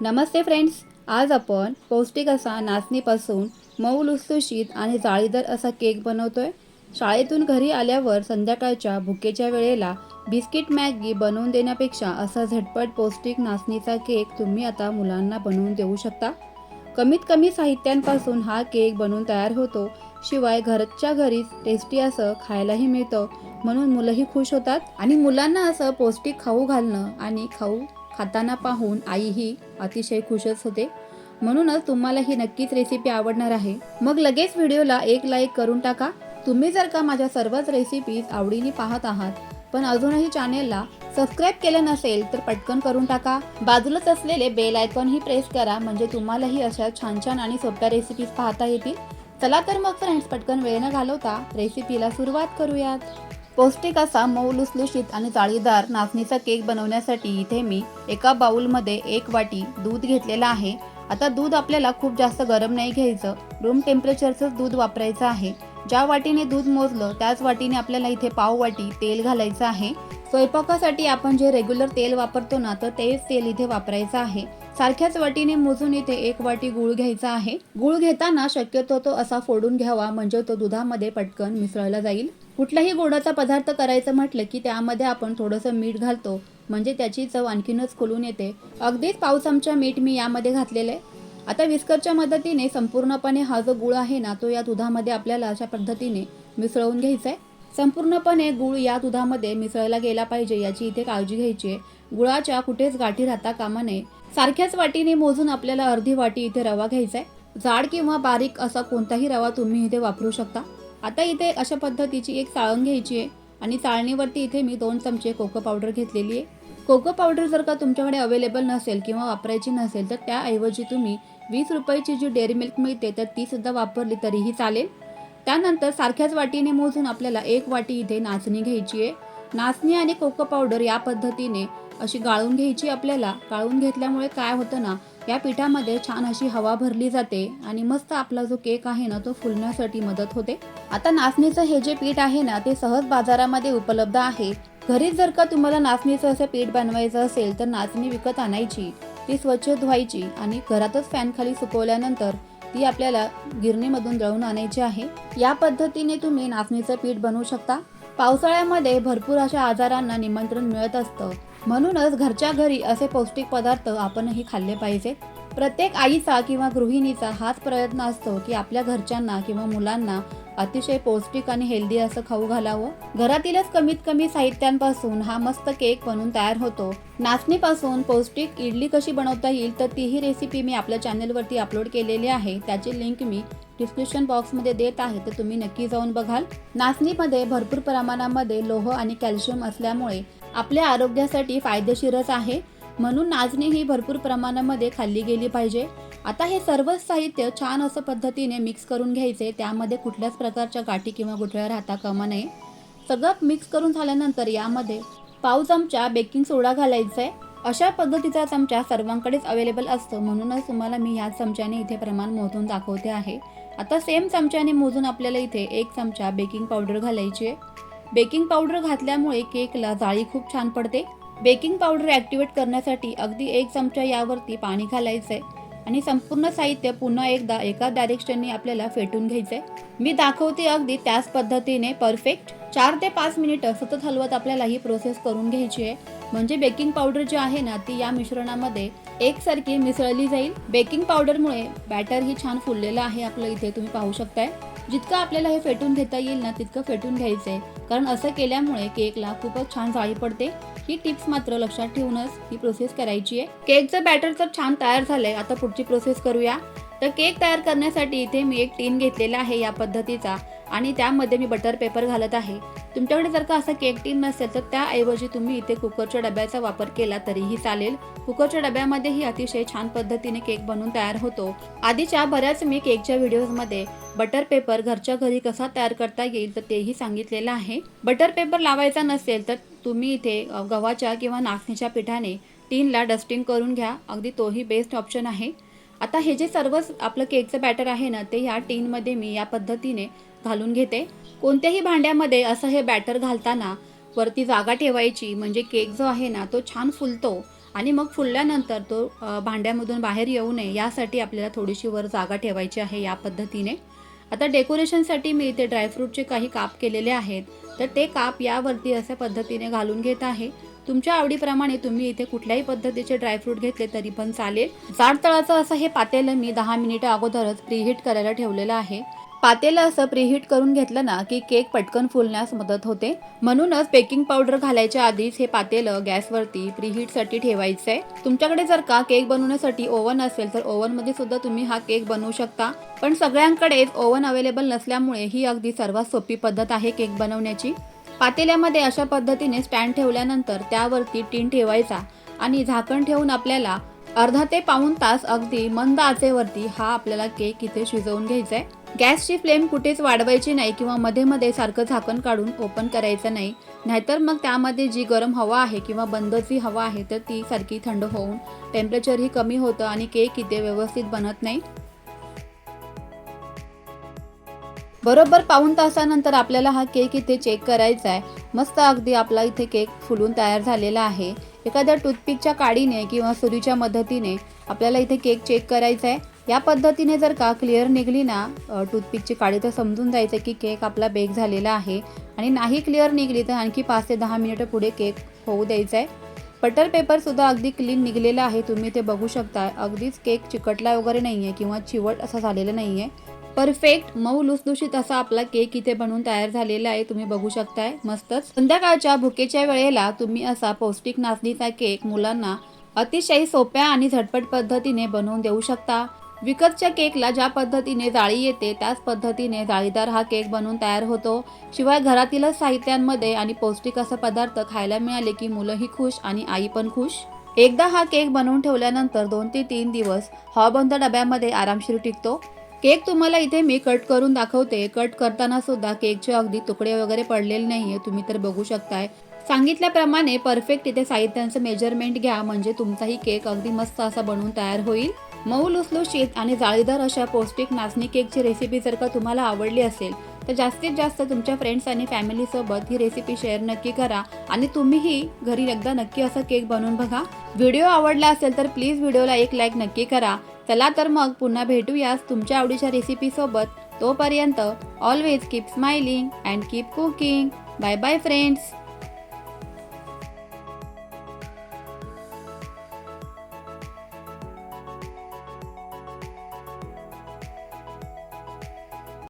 नमस्ते friends आज आपण पौष्टिक असा नाचणीपासून मऊ लुसलुशीत आणि जाळीदार असा केक बनवतोय. शाळेतून घरी आल्यावर संध्याकाळच्या भुकेच्या वेळेला बिस्किट मॅगी बनवून देण्यापेक्षा असा झटपट पौष्टिक नाचणीचा केक तुम्ही आता मुलांना बनवून देऊ शकता. कमीत कमी साहित्यांपासून हा केक बनवून तयार होतो. शिवाय घरच्या घरीच टेस्टी असं खायलाही मिळतं. म्हणून मुलंही खुश होतात. आणि मुलांना असं पौष्टिक खाऊ घालणं आणि खाऊ खाताना पाहून आईही अतिशय खुशच होते. म्हणूनच तुम्हाला ही नक्कीच रेसिपी आवडणार आहे. मग लगेच व्हिडिओला एक लाईक करून टाका. तुम्ही जर का माझ्या सर्वच रेसिपीज आवडीने पाहत आहात पण अजूनही चॅनेलला सबस्क्राईब केलं नसेल तर पटकन करून टाका. बाजूलाच असलेले बेल आयकॉनही प्रेस करा म्हणजे तुम्हालाही अशा छान छान आणि सोप्या रेसिपीज पाहता येतील. चला तर मग फ्रेंड्स पटकन वेळ न घालवता रेसिपीला सुरुवात करूयात. पौष्टिक असा मऊ लुसलुशीत आणि जाळीदार नाचणीचा केक बनवण्यासाठी इथे मी एका बाउलमध्ये एक वाटी दूध घेतलेला आहे. आता दूध आपल्याला खूप जास्त गरम नाही घ्यायचं. रूम टेम्परेचरचं दूध वापरायचं आहे. ज्या वाटीने दूध मोजलं त्याच वाटीने आपल्याला इथे पाव वाटी तेल घालायचं आहे. स्वयंपाकासाठी आपण जे रेग्युलर तेल वापरतो ना तर तेच तेल इथे वापरायचं आहे. सारख्याच वाटीने मोजून इथे एक वाटी गूळ घ्यायचा आहे. गूळ घेताना शक्यतो तो असा फोडून घ्यावा म्हणजे तो दुधामध्ये पटकन मिसळला जाईल. कुठलाही गोडाचा पदार्थ करायचं म्हटलं की त्यामध्ये आपण थोडंसं मीठ घालतो म्हणजे त्याची चव आणखीनच खुलून येते. अगदीच पाव चमचा मीठ मी यामध्ये घातलेलं आहे. आता विस्करच्या मदतीने संपूर्णपणे हा जो गुळ आहे ना तो या दुधामध्ये आपल्याला अशा पद्धतीने मिसळवून घ्यायचा आहे. संपूर्णपणे गुळ या दुधामध्ये मिसळला गेला पाहिजे याची इथे काळजी घ्यायची आहे. गुळाच्या कुठेच गाठी राहता कामा नये. सारख्याच वाटीने मोजून आपल्याला अर्धी वाटी इथे रवा घ्यायचा आहे. जाड किंवा बारीक असा कोणताही रवा तुम्ही इथे वापरू शकता. आता इथे अशा पद्धतीची एक चाळण घ्यायची आहे आणि चाळणीवरती इथे मी दोन चमचे कोको पावडर घेतलेली आहे. कोको पावडर जर का तुमच्याकडे अवेलेबल नसेल किंवा वापरायची नसेल तर त्याऐवजी तुम्ही वीस रुपयाची जी डेअरी मिल्क मिळते तर ती सुद्धा वापरली तरीही चालेल. त्यानंतर सारख्याच वाटीने मोजून आपल्याला एक वाटी इथे नाचणी घ्यायची आहे. नाचणी आणि कोको पावडर या पद्धतीने अशी गाळून घ्यायची आपल्याला. गाळून घेतल्यामुळे काय होतं ना या पिठामध्ये छान अशी हवा भरली जाते आणि मस्त आपला जो केक आहे ना तो फुलण्यासाठी मदत होते. आता नाचणीचं हे जे पीठ आहे ना ते सहज बाजारामध्ये उपलब्ध आहे. घरीच जर का तुम्हाला नाचणीचं असं पीठ बनवायचं असेल तर नाचणी विकत आणायची ती स्वच्छ धुवायची आणि घरातच फॅनखाली सुकवल्यानंतर ती आपल्याला गिरणीमधून दळून आणायची आहे. या पद्धतीने तुम्ही नाचणीचं पीठ बनवू शकता. पावसाळ्यामध्ये भरपूर अशा आजारांना निमंत्रण मिळत असतं. म्हणूनच घरच्या घरी असे पौष्टिक पदार्थ आपणही खाल्ले पाहिजे. प्रत्येक आईचा किंवा गृहिणीचा हाच प्रयत्न असतो की आपल्या घरच्यांना किंवा मुलांना अतिशय पौष्टिक आणि हेल्दी असं खाऊ घालावं. घरातीलच कमीत कमी साहित्यांपासून हा मस्त केक बनून तयार होतो. नाचणीपासून पौष्टिक इडली कशी बनवता येईल तर तीही रेसिपी मी आपल्या चॅनलवरती अपलोड केलेली आहे. त्याची लिंक मी डिस्क्रिप्शन बॉक्समध्ये देत आहे तर तुम्ही नक्की जाऊन बघाल. नाचणीमध्ये भरपूर प्रमाणामध्ये लोह आणि कॅल्शियम असल्यामुळे आपल्या आरोग्यासाठी फायदेशीरच आहे. म्हणून नाचणी ही भरपूर प्रमाणामध्ये खाल्ली गेली पाहिजे. आता हे सर्वच साहित्य छान असं पद्धतीने मिक्स करून घ्यायचे. त्यामध्ये कुठल्याच प्रकारच्या गाठी किंवा गुठळ्या राहता कामा नये. सगळं मिक्स करून झाल्यानंतर यामध्ये पाव चमचा बेकिंग सोडा घालायचा. आहे अशा पद्धतीचा चमचा सर्वांकडेच अवेलेबल असतो. म्हणूनच तुम्हाला मी ह्याच चमच्याने इथे प्रमाण मोजून दाखवते आहे. आता सेम चमच्याने मोजून आपल्याला इथे एक चमचा बेकिंग पावडर घालायची. आहे बेकिंग पावडर घातल्यामुळे केकला जाळी खूप छान पडते. बेकिंग पावडर ॲक्टिवेट करण्यासाठी अगदी एक चमचा यावरती पाणी घालायचं. आहे आणि संपूर्ण साहित्य पुन्हा एकदा एका डायरेक्शनने आपल्याला फेटून घ्यायचंय. मी दाखवते अगदी त्याच पद्धतीने परफेक्ट चार ते पाच मिनिटं सतत हलवत आपल्याला ही प्रोसेस करून घ्यायची आहे. म्हणजे बेकिंग पावडर जी आहे ना ती या मिश्रणामध्ये एकसारखी मिसळली जाईल. बेकिंग पावडरमुळे बॅटर ही छान फुललेलं आहे आपलं इथे तुम्ही पाहू शकताय. जितकं आपल्याला हे फेटून घेता येईल ना तितकं फेटून घ्यायचं आहे कारण असं केल्यामुळे केकला खूपच छान जाळी पडते. ही टिप्स मात्र लक्षात ठेवूनच ही प्रोसेस करायची आहे केकचं बॅटर तर छान तयार झालंय. आता पुढची प्रोसेस करूया. तर केक तयार करण्यासाठी इथे मी एक टीन घेतलेला आहे या पद्धतीचा आणि त्यामध्ये मी बटर पेपर घालत आहे. तुमच्याकडे जर का असं केक टीन नसेल तर त्याऐवजी तुम्ही इथे कुकरच्या डब्याचा वापर केला तरीही चालेल. कुकरच्या डब्यामध्येही अतिशय छान पद्धतीने केक बनवून तयार होतो. आधीच्या बऱ्याच मी केकच्या व्हिडिओजमध्ये बटर पेपर घरच्या घरी कसा तयार करता येईल तर तेही सांगितलेलं आहे. बटर पेपर लावायचा नसेल तर तुम्ही इथे गव्हाच्या किंवा नाचणीच्या पिठाने टीनला डस्टिंग करून घ्या. अगदी तोही बेस्ट ऑप्शन आहे. आता हे जे सर्वच आपलं केकचं बॅटर आहे ना ते ह्या टीनमध्ये मी या पद्धतीने घालून घेते. कोणत्याही भांड्यामध्ये असं हे बॅटर घालताना वरती जागा ठेवायची म्हणजे केक जो आहे ना तो छान फुलतो आणि मग फुलल्यानंतर तो भांड्यामधून बाहेर येऊ नये यासाठी आपल्याला थोडीशी वर जागा ठेवायची आहे या पद्धतीने. आता डेकोरेशनसाठी मी इथे ड्रायफ्रूटचे काही काप केलेले आहेत. तर ते काप यावरती अशा पद्धतीने घालून घेत आहे. तुमच्या आवडीप्रमाणे तुम्ही इथे कुठल्याही पद्धतीचे ड्रायफ्रूट घेतले तरी पण चालेल. जाड तळाचं असं हे पातेलं मी दहा मिनिटं अगोदरच प्रीहीट करायला ठेवलेलं आहे. पातेलं असं प्रीहीट करून घेतलं ना की केक पटकन फुलण्यास मदत होते. म्हणूनच बेकिंग पावडर घालायच्या आधीच हे पातेलं गॅसवरती प्रीहीटसाठी ठेवायचं आहे तुमच्याकडे जर का केक बनवण्यासाठी ओव्हन असेल तर ओव्हनमध्ये सुद्धा तुम्ही हा केक बनवू शकता. पण सगळ्यांकडेच ओव्हन अवेलेबल नसल्यामुळे ही अगदी सर्वात सोपी पद्धत आहे केक बनवण्याची. पातेल्यामध्ये अशा पद्धतीने स्टँड ठेवल्यानंतर त्यावरती टीन ठेवायचा आणि झाकण ठेवून आपल्याला अर्धा ते पाऊण तास अगदी मंद आचेवरती हा आपल्याला केक इथे शिजवून घ्यायचा आहे गॅसची फ्लेम कुठेच वाढवायची नाही किंवा मध्ये मध्ये सारखं झाकण काढून ओपन करायचं नाही. नाहीतर मग त्यामध्ये जी गरम हवा आहे किंवा बंद जी हवा आहे तर ती सारखी थंड होऊन टेम्परेचरही कमी होतं आणि केक इथे व्यवस्थित बनत नाही. बरोबर पाऊण तासानंतर आपल्याला हा केक इथे चेक करायचा आहे. मस्त अगदी आपला इथे केक फुलून तयार झालेला आहे. एखाद्या टूथपिकच्या काडीने किंवा सुरीच्या मदतीने आपल्याला इथे केक चेक करायचा आहे. या पद्धतीने जर का क्लिअर निघली ना टूथपिकची काडी तर समजून जायचं की केक आपला बेक झालेला आहे. आणि नाही क्लिअर निघली तर आणखी पाच ते दहा मिनिटं पुढे केक होऊ द्यायचा आहे. बटर पेपरसुद्धा अगदी क्लीन निघलेला आहे. तुम्ही ते बघू शकता अगदीच केक चिकटला वगैरे नाही आहे किंवा चिवट असा झालेला नाही आहे परफेक्ट मऊ लुसलुशीत असा आपला केक इथे बनवून तयार झालेला आहे. तुम्ही बघू शकताय मस्तच. संध्याकाळच्या भुकेच्या वेळेला तुम्ही असा पौष्टिक नाचणीचा केक मुलांना अतिशय सोप्या आणि झटपट पद्धतीने बनवून देऊ शकता. विकतच्या केकला ज्या पद्धतीने जाळी येते त्याच पद्धतीने जाळीदार हा केक बनवून तयार होतो. शिवाय घरातीलच साहित्यांमध्ये आणि पौष्टिक असं पदार्थ खायला मिळाले की मुलंही खुश आणि आई पण खुश. एकदा हा केक बनवून ठेवल्यानंतर दोन ते तीन दिवस हवाबंद डब्यामध्ये आरामशीर टिकतो. केक तुम्हाला इथे मी कट करून दाखवते. कट करताना सुद्धा केकचे अगदी तुकडे वगैरे पडलेले नाहीये. तुम्ही तर बघू शकताय. सांगितल्याप्रमाणे परफेक्ट इथे साहित्यांचं मेजरमेंट घ्या. म्हणजे तुमचाही केक अगदी मस्त असा बनवून तयार होईल. मऊ लुसलुशीत आणि जाळीदार अशा पौष्टिक नाचणी केकची रेसिपी जर का तुम्हाला आवडली असेल तर जास्तीत जास्त तुमच्या फ्रेंड्स आणि फॅमिलीसोबत ही रेसिपी शेअर नक्की करा. आणि तुम्हीही घरी एकदा नक्की असा केक बनवून बघा. व्हिडिओ आवडला असेल तर प्लीज व्हिडिओला एक लाईक नक्की करा. चला तर मग पुन्हा भेटूयास तुमच्या आवडीच्या रेसिपीसोबत तोपर्यंत always keep smiling and keep cooking bye bye friends